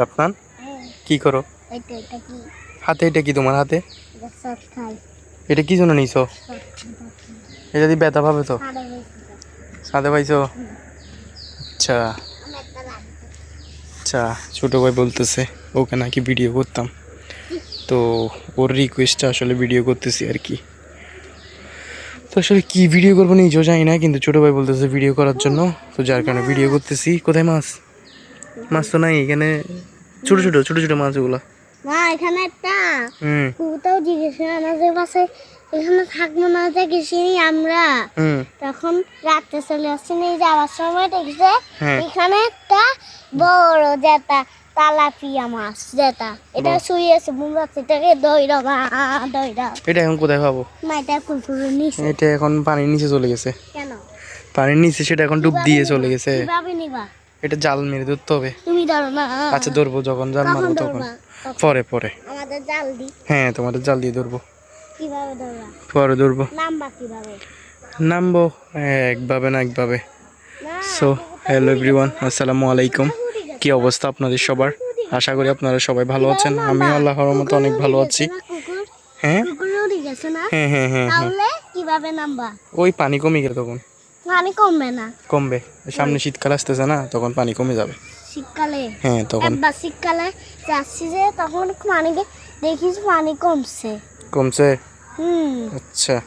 রাফনান কি করো? হাতে এটা কি তোমার হাতে? এটা কি জন্য নিছো? এটা দিয়ে ব্যথা পাবে তো? সাদা সাথে পাইছো? আচ্ছা। আচ্ছা ছোটো ভাই বলতেছে ওকে নাকি ভিডিও করতাম। তো ওর রিকোয়েস্টটা আসলে ভিডিও করতেছি আর কি। তো আসলে কী ভিডিও করব নিজেও জানি না কিন্তু ছোটো ভাই বলতেছে ভিডিও করার জন্য। তো যার কারণে ভিডিও করতেছি। কোথায় মাছ? মাছ তো নাই এখানে ছোটো ছোটো ছোটো ছোটো মাছগুলো। মা এখানে একটা। জিজ্ঞেস আমাদের পাশে এখানে থাকব না গেছি আমরা? তখন চলে আসছি যাওয়ার সময় দেখছে হ্যাঁ। এখানে একটা বড় জেতা তালাপিয়া মাছ জেতা। এটা। শুয়ে আছে বুমরাচ্ছে থেকে দইরা মা দইরা এটা এখন কোথায় পাবো? মা এটা কুকুরের নিচে। এটা এখন পানির নিচে চলে গেছে। কেন? পানির নিচে সেটা এখন ডুব দিয়ে চলে গেছে। কীভাবে নিবা? এটা জাল মেরে ধরতে হবে। তুমি ধরো না। আচ্ছা ধরবো যখন জাল মারবো তখন। পরে পরে। আমাদের জাল দি। হ্যাঁ তোমাদের জাল দিয়ে ধরবো। কীভাবে ধরবা? পরে ধরবো। নামবা কীভাবে? নামবো? একভাবে না একভাবে। সো হ্যালো এভরিওয়ান আসসালামু আলাইকুম। কি অবস্থা আপনাদের সবার? আশা করি আপনারা সবাই ভালো আছেন। আমি আল্লাহর মতো অনেক ভালো আছি। হ্যাঁ? হ্যাঁ হ্যাঁ হ্যাঁ হ্যাঁ। তাহলে কীভাবে নামবা? ওই পানি কমে গেলে তখন। পানি কমবে না। কমবে। সামনে শীতকাল আসতেছে না তখন পানি কমে যাবে। শীতকালে? হ্যাঁ তখন। একবার শীতকালে যাচ্ছি যে তখন পানি দেখিস পানি কমছে। কমছে? হুম। আচ্ছা।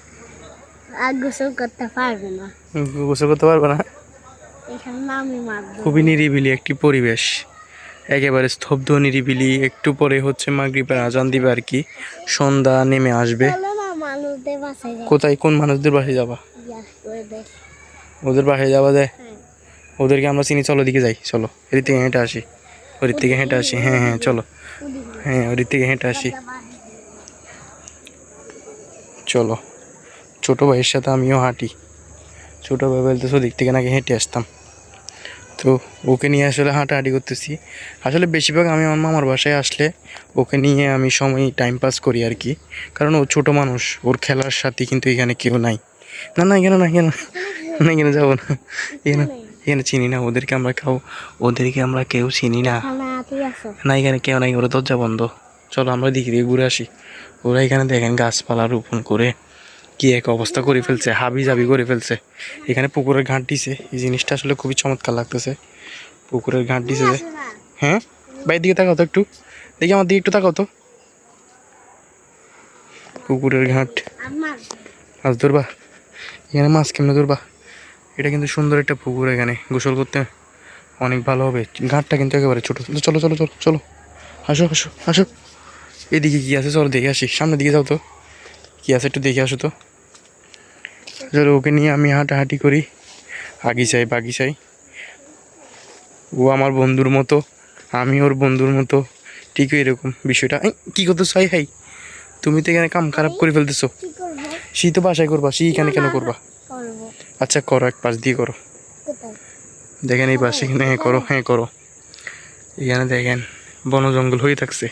আর গোসল করতে পারবে না। গোসল করতে পারবে না? এখানে নামি মারবো খুবই নিরিবিলি একটি পরিবেশ। একেবারে স্তব্ধ নিরিবিলি। একটু পরে হচ্ছে মাগরিবের আজান দিবে আর কি। সন্ধ্যা নেমে আসবে। কোথায় কোন মানুষদের বাসায় যাবা? ওদের বাসায় যাওয়া যায়। ওদেরকে আমরা চিনি চলো দিকে যাই চলো। এদিক থেকে হেঁটে আসি। ওদিক থেকে হেঁটে আসি হ্যাঁ হ্যাঁ চলো। হ্যাঁ ওদিক থেকে হেঁটে আসি। চলো। ছোটো ভাইয়ের সাথে আমিও হাঁটি। ছোটো ভাই বলতেছে ওদিক থেকে নাকি হেঁটে আসতাম। তো ওকে নিয়ে আসলে হাঁটাহাঁটি করতেছি। আসলে বেশিরভাগ আমি আমার মামার বাসায় আসলে ওকে নিয়ে আমি সময় টাইম পাস করি আর কি। কারণ ও ছোটো মানুষ ওর খেলার সাথে কিন্তু এখানে কেউ নাই। না না এখানে না এখানে না এখানে যাব না। এখানে এখানে চিনি না ওদেরকে আমরা খাও ওদেরকে আমরা কেউ চিনি না। আছো না এখানে কেউ নাই ওরা দরজা বন্ধ। চলো আমরা দিকে দিয়ে ঘুরে আসি। ওরা এখানে দেখেন গাছপালা রোপণ করে কি এক অবস্থা করে ফেলছে হাবি জাবি করে ফেলছে। এখানে পুকুরের ঘাট দিছে। এই জিনিসটা আসলে খুবই চমৎকার লাগতেছে। পুকুরের ঘাট দিছে যে হ্যাঁ? বাইরের দিকে তাকাও তো একটু। দেখি আমার দিকে একটু তাকাও তো। পুকুরের ঘাট। মাছ ধরবা। এখানে মাছ কেমনে ধরবা? এটা কিন্তু সুন্দর একটা পুকুর এখানে। গোসল করতে অনেক ভালো হবে। ঘাটটা কিন্তু একেবারে ছোটো। চলো চলো চলো চলো। আসো আসো আসো। এদিকে কী আছে? চলো দেখে আসি। সামনের দিকে যাও তো। কী আছে একটু দেখে আসো তো। চলো ওকে নিয়ে আমি হাঁটাহাঁটি করি। আগে বাগিচাই ও আমার বন্ধুর মতো। আমি ওর বন্ধুর মতো। ঠিক এরকম বিষয়টা। কি করতেছো? Hi hi. তুমি তো এখানে কাম খারাপ করে ফেলতেছো। শী তো বাসায় করবা। শী এখানে কেন করব? আচ্ছা করো এক পাশ, দিয়ে করো। দেখেন এই পাশে এখানে হ্যাঁ করো হ্যাঁ করো। এখানে দেখেন, বন জঙ্গল হয়ে থাকছে।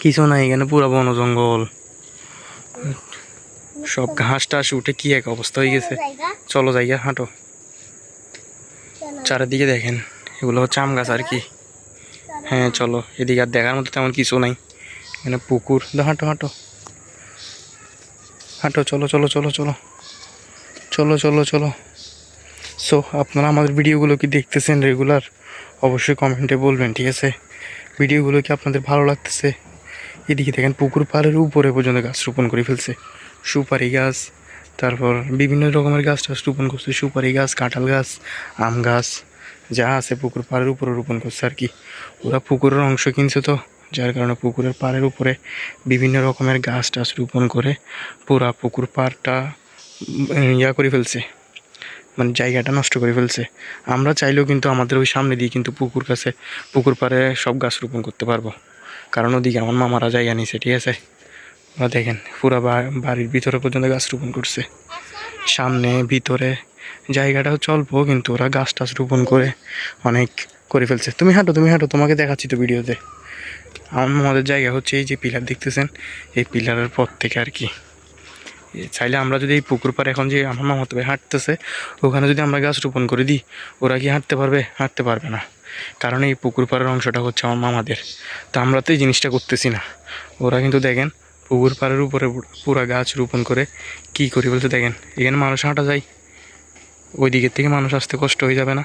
কিছু না এখানে পুরো বন জঙ্গল। সব ঘাস টাস উঠে কি এক অবস্থা হয়ে গেছে। চলো যাইয়া হাঁটো। চারিদিকে দেখেন, এগুলো হচ্ছে আম গাছ আর কি। হ্যাঁ চলো, এদিকে আর দেখার মতো তেমন কিছু নাই। এখানে পুকুর, হাঁটো হাঁটো। হাঁটো, চলো চলো চলো চলো। চলো চলো চলো। সো আপনারা আমাদের ভিডিওগুলো কি দেখতেছেন রেগুলার অবশ্যই কমেন্টে বলবেন, ঠিক আছে? ভিডিওগুলো কি আপনাদের ভালো লাগতেছে? এদিকে দেখেন, পুকুর পাড়ের উপরে পর্যন্ত গাছ রোপণ করে ফেলছে। সুপারি গাছ, তারপর বিভিন্ন রকমের গাছ টাছ রোপণ করছে। সুপারি গাছ, কাঁঠাল গাছ, আম গাছ, যা আছে পুকুর পাড়ের উপরে রোপণ করছে আর কি। ওরা পুকুরের অংশ কিনছে তো, যার কারণে পুকুরের পাড়ের উপরে বিভিন্ন রকমের গাছ টাছ রোপণ করে। পুরা পুকুর পাড়টা ইয়া করে ফেলছে। মানে জায়গাটা নষ্ট করে ফেলছে। আমরা চাইলেও কিন্তু আমাদের ওই সামনে দিয়ে কিন্তু পুকুর কাছে, পুকুর পাড়ে সব গাছ রোপণ করতে পারব। কারণ ওদিকে আমার মামারা জায়গা নিছে, ঠিক আছে? ওরা দেখেন, পুরা বাড়ির ভিতরে পর্যন্ত গাছ রোপণ করছে। সামনে, ভিতরে জায়গাটাও চলবো কিন্তু ওরা গাছ টাছ রোপণ করে অনেক করে ফেলছে। তুমি হাঁটো তুমি হাঁটো, তোমাকে দেখাচ্ছি তো ভিডিওতে। আমাদের জায়গা হচ্ছে এই যে পিলার, দেখতেছেন? এই পিলারের পর থেকে আর কি। চাইলে আমরা যদি এই পুকুর পাড়ে এখন যে আমার মামাতো ভাই হাঁটতেছে, ওখানে যদি আমরা গাছ রোপণ করে দিই, ওরা কি হাঁটতে পারবে? হাঁটতে পারবে না। কারণ এই পুকুর পাড়ের অংশটা হচ্ছে আমার মামাদের। তো আমরা তো এই জিনিসটা করতেছি না। ওরা কিন্তু দেখেন পুকুর পাড়ের উপরে পুরা গাছ রোপণ করে কি করি বলতে দেখেন, এখানে মানুষ হাঁটা যায়। ওই দিকের থেকে মানুষ আসতে কষ্ট হয়ে যাবে না।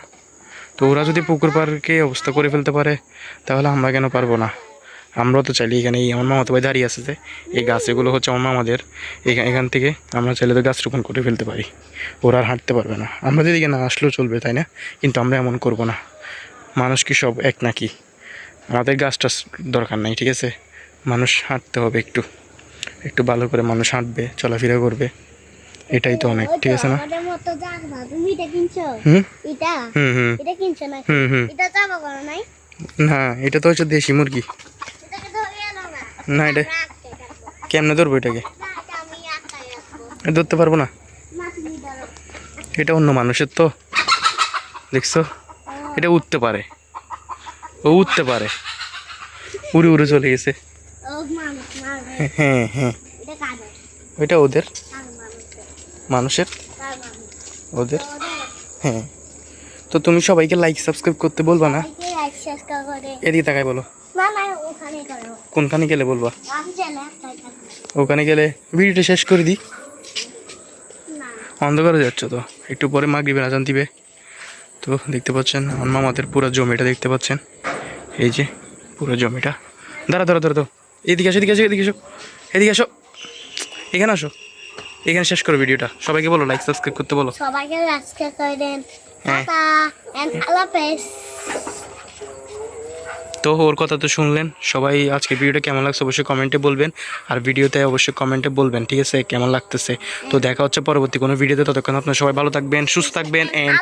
তো ওরা যদি পুকুর পাড়কে অবস্থা করে ফেলতে পারে, তাহলে আমরা কেন পারব না? আমরাও তো চাইলে এখানে এই আমার মামাতো ভাই দাঁড়িয়ে আছে যে এই গাছ এগুলো হচ্ছে আমার মামাদের। এখান এখান থেকে আমরা চাইলে তো গাছ রোপণ করে ফেলতে পারি। ওরা আর হাঁটতে পারবে না। আমরা যদি না আসলেও চলবে তাই না? কিন্তু আমরা এমন করব না। মানুষ কি সব এক নাকি? আমাদের গাছ টাছ দরকার নাই ঠিক আছে? মানুষ হাঁটতে হবে একটু। একটু ভালো করে মানুষ হাঁটবে চলাফেরা করবে। এটাই তো অনেক ঠিক আছে না? না এটা তো হচ্ছে দেশি মুরগি। না এটা কেমনে ধরবো এটাকে? ধরতে পারব না? এটা অন্য মানুষের তো দেখছ? এটা উঠতে পারে। ও উঠতে পারে। উড়ে উড়ে চলে গেছে। হ্যাঁ হ্যাঁ। ওইটা ওদের? মানুষের? ওদের? হ্যাঁ। তো তুমি সবাইকে লাইক সাবস্ক্রাইব করতে বলবা না? এদিকে তাকাই বলো। কোনখানে গেলে বলবা? ওখানে গেলে ভিডিওটা শেষ করে দিই অন্ধকারে যাচ্ছ তো? একটু পরে মাগরিবের আজান দিবে। তো দেখতে পাচ্ছেন আমার মামাদের পুরো জমিটা দেখতে পাচ্ছেন। এই যে পুরো জমিটা। দাঁড়া দাঁড়া দাঁড়া তো এদিকে আসো এদিকে আসো এদিকে আসো। এদিকে আসো। এখানে আসো। এখানে শেষ করো ভিডিওটা। সবাইকে বলো লাইক সাবস্ক্রাইব করতে বলো। সবাইকে আজকে করে দেন। হ্যাঁ। আল্লাহ হাফেজ। তো ওর কথা তো শুনলেন। সবাই আজকে ভিডিওটা কেমন লাগছে অবশ্যই কমেন্টে বলবেন। আর ভিডিওতে অবশ্যই কমেন্টে বলবেন, ঠিক আছে? কেমন লাগতেছে? তো দেখা হচ্ছে পরবর্তী কোনো ভিডিওতে ততক্ষণ আপনার সবাই ভালো থাকবেন, সুস্থ থাকবেন অ্যান্ড